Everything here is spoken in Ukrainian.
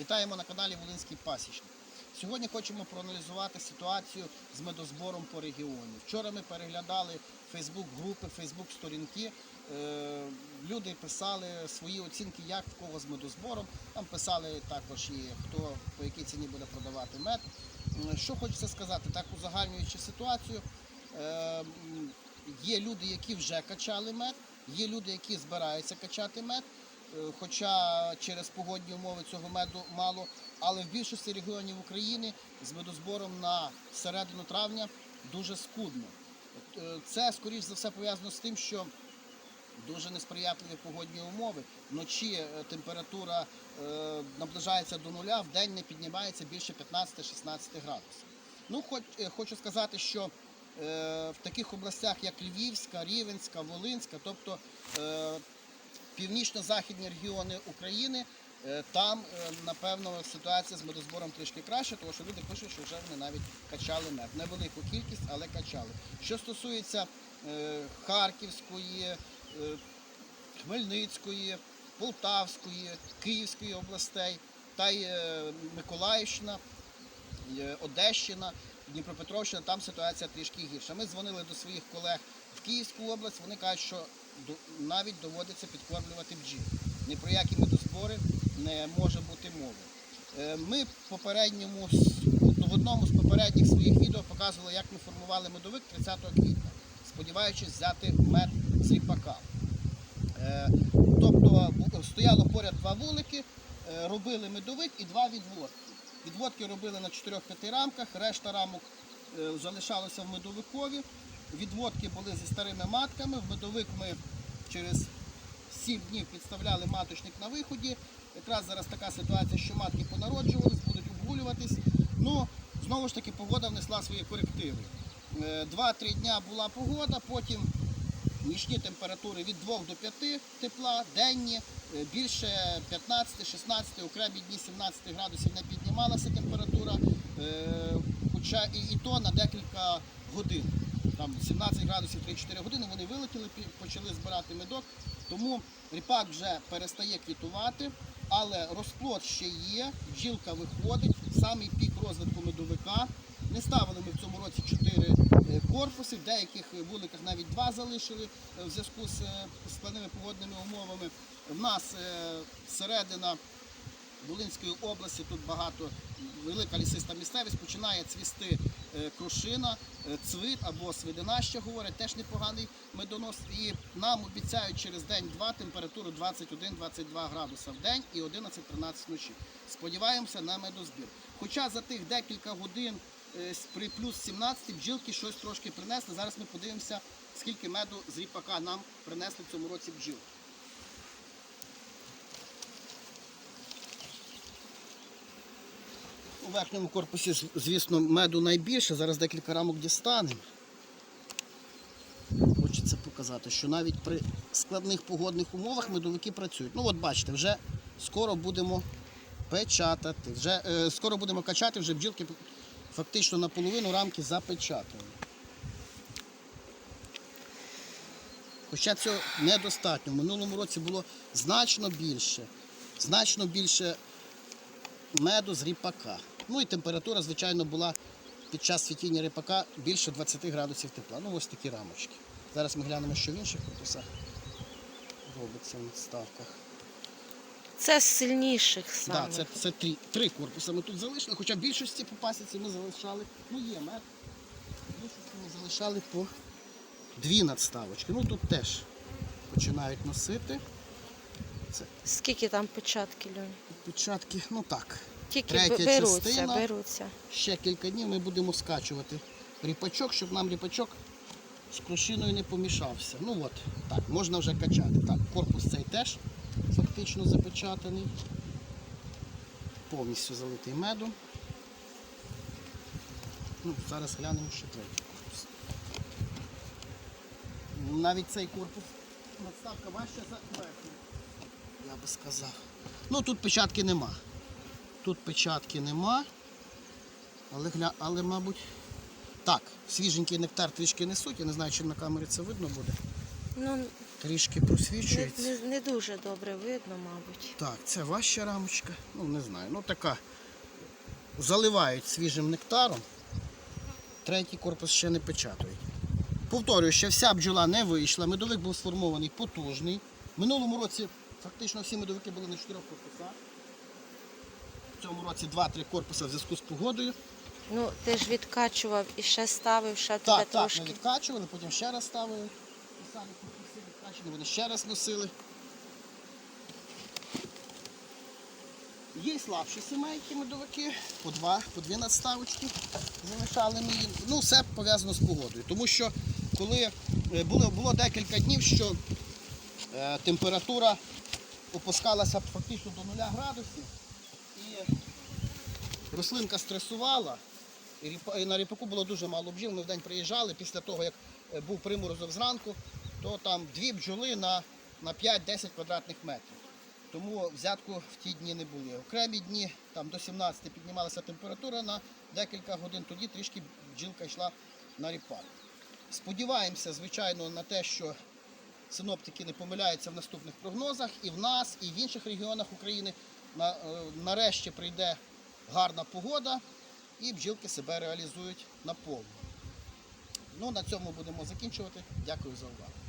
Вітаємо на каналі Волинський Пасічник. Сьогодні хочемо проаналізувати ситуацію з медозбором по регіоні. Вчора ми переглядали Фейсбук-групи, Фейсбук-сторінки. Е, Люди писали свої оцінки, як в кого з медозбором. Там писали також і хто по якій ціні буде продавати мед. Що хочеться сказати, так узагальнюючи ситуацію, е, є люди, які вже качали мед, є люди, які збираються качати мед. Е, Хоча через погодні умови цього меду мало, але в більшості регіонів України з медозбором на середину травня дуже скудно. Е, Це, скоріш за все, пов'язано з тим, що дуже несприятливі погодні умови. Вночі е, температура наближається до нуля, в день не піднімається більше 15-16 градусів. Ну, хоч, хочу сказати, що е, в таких областях, як Львівська, Рівенська, Волинська, тобто е, північно-західні регіони України, е, там, е, напевно, ситуація з медозбором трішки краще, тому що люди пишуть, що вже вони навіть качали мед. Невелику кількість, але качали. Що стосується е, Харківської, Хмельницької, Полтавської, Київської областей та й Миколаївщина, Одещина, Дніпропетровщина, там ситуація трішки гірша. Ми дзвонили до своїх колег Київську область, вони кажуть, що навіть доводиться підкормлювати бджіл. Ні про які медозбори не може бути мови. Е, Ми попередньому в одному з попередніх своїх відео показували, як ми формували медовик 30 квітня, сподіваючись взяти мед з ріпака. Е, Тобто стояло поряд два вулики, е, робили медовик і два відводки. Відводки робили на 4-5 рамках, решта рамок залишалося в медовикові. Відводки були зі старими матками. В медовик ми через 7 днів підставляли маточник на виході. Якраз зараз така ситуація, що матки понароджувались, будуть обгулюватись. Ну, знову ж таки, погода внесла свої корективи. Е, Два-три дня була погода, потім нічні температури від 2 до 5 тепла, денні е, більше 15-16, окремі дні 17 градусів не піднімалася температура, е, хоча і, і то на декілька годин. Там 17 градусів 3-4 години вони вилетіли, почали збирати медок. Тому ріпак вже перестає квітувати, але розплод ще є, бджілка виходить, самий пік розвитку медовика. Не ставили ми в цьому році 4 корпуси, в деяких вуликах навіть два залишили е, в зв'язку з е, складними погодними умовами. В нас е, середина Волинської області тут багато велика лісиста місцевість, починає цвісти е, крушина, е, цвит або свидина, ще говорять, теж непоганий медонос. І нам обіцяють через день-два температуру 21-22 градуса в день і 11-13 вночі. Сподіваємося на медозбір. Хоча за тих декілька годин е, при плюс 17 бджілки щось трошки принесли. Зараз ми подивимося, скільки меду з ріпака нам принесли в цьому році бджілки. У верхньому корпусі, звісно, меду найбільше. Зараз декілька рамок дістанемо. Хочеться показати, що навіть при складних погодних умовах медовики працюють. Ну от бачите, вже скоро будемо печатати. Вже, е, скоро будемо качати, вже бджілки фактично наполовину рамки запечатані. Хоча цього недостатньо. В минулому році було значно більше. Значно більше меду з ріпака. Ну і температура, звичайно, була під час світіння ріпака більше 20 градусів тепла. Ну ось такі рамочки. Зараз ми глянемо, що в інших корпусах робиться в надставках. Це з сильніших Так, саме. це, це три, три корпуси ми тут залишили, хоча більшості по пасіці ми залишали, ну є мед, більшості ми залишали по дві надставочки. Ну тут теж починають носити. Це Скільки там початки, Льонь? початки, ну так. Тільки Третя беруться, частина. беруться. Ще кілька днів ми будемо скачувати ріпачок, щоб нам ріпачок з крушиною не помішався. Ну от, так, можна вже качати. Так, корпус цей теж фактично запечатаний. Повністю залитий медом. Ну, зараз глянемо ще третій корпус. Навіть цей корпус надставка важча за верхній, я би сказав. Ну тут печатки нема. Тут печатки нема. Але, гля... але мабуть. Так, свіженький нектар трішки несуть. Я не знаю, чи на камері це видно буде. Ну, трішки Не, просвічується. не, не дуже добре видно, мабуть. Так, це важча рамочка. Ну, не знаю. Ну така. Заливають свіжим нектаром. Третій корпус ще не печатають. Повторюю, ще вся бджола не вийшла. Медовик був сформований потужний. В минулому році фактично всі медовики були на чотирьох корпусах. В цьому році 2-3 корпуси в зв'язку з погодою. Ну, ти ж відкачував і ще ставив, ще тебе Так, так, трошки. ми відкачували, потім ще раз ставили. І самі корпуси відкачені, вони ще раз носили. Є слабші сімейки медовики, по два, по дві надставочки залишали ми їм. Ну, все пов'язано з погодою. Тому що коли е, було, було декілька днів, що е, температура опускалася фактично до 0 градусів, рослинка стресувала, і на ріпаку було дуже мало бджіл. Ми в день приїжджали після того, як е, був приморозок зранку, то там дві бджоли на, на 5-10 квадратних метрів. Тому взятку в ті дні не були. Окремі дні там до 17 піднімалася температура на декілька годин, тоді трішки бджілка йшла на ріпак. Сподіваємося, звичайно, на те, що синоптики не помиляються в наступних прогнозах, і в нас, і в інших регіонах України е, нарешті прийде гарна погода і бджілки себе реалізують наповну. Ну, на цьому будемо закінчувати. Дякую за увагу.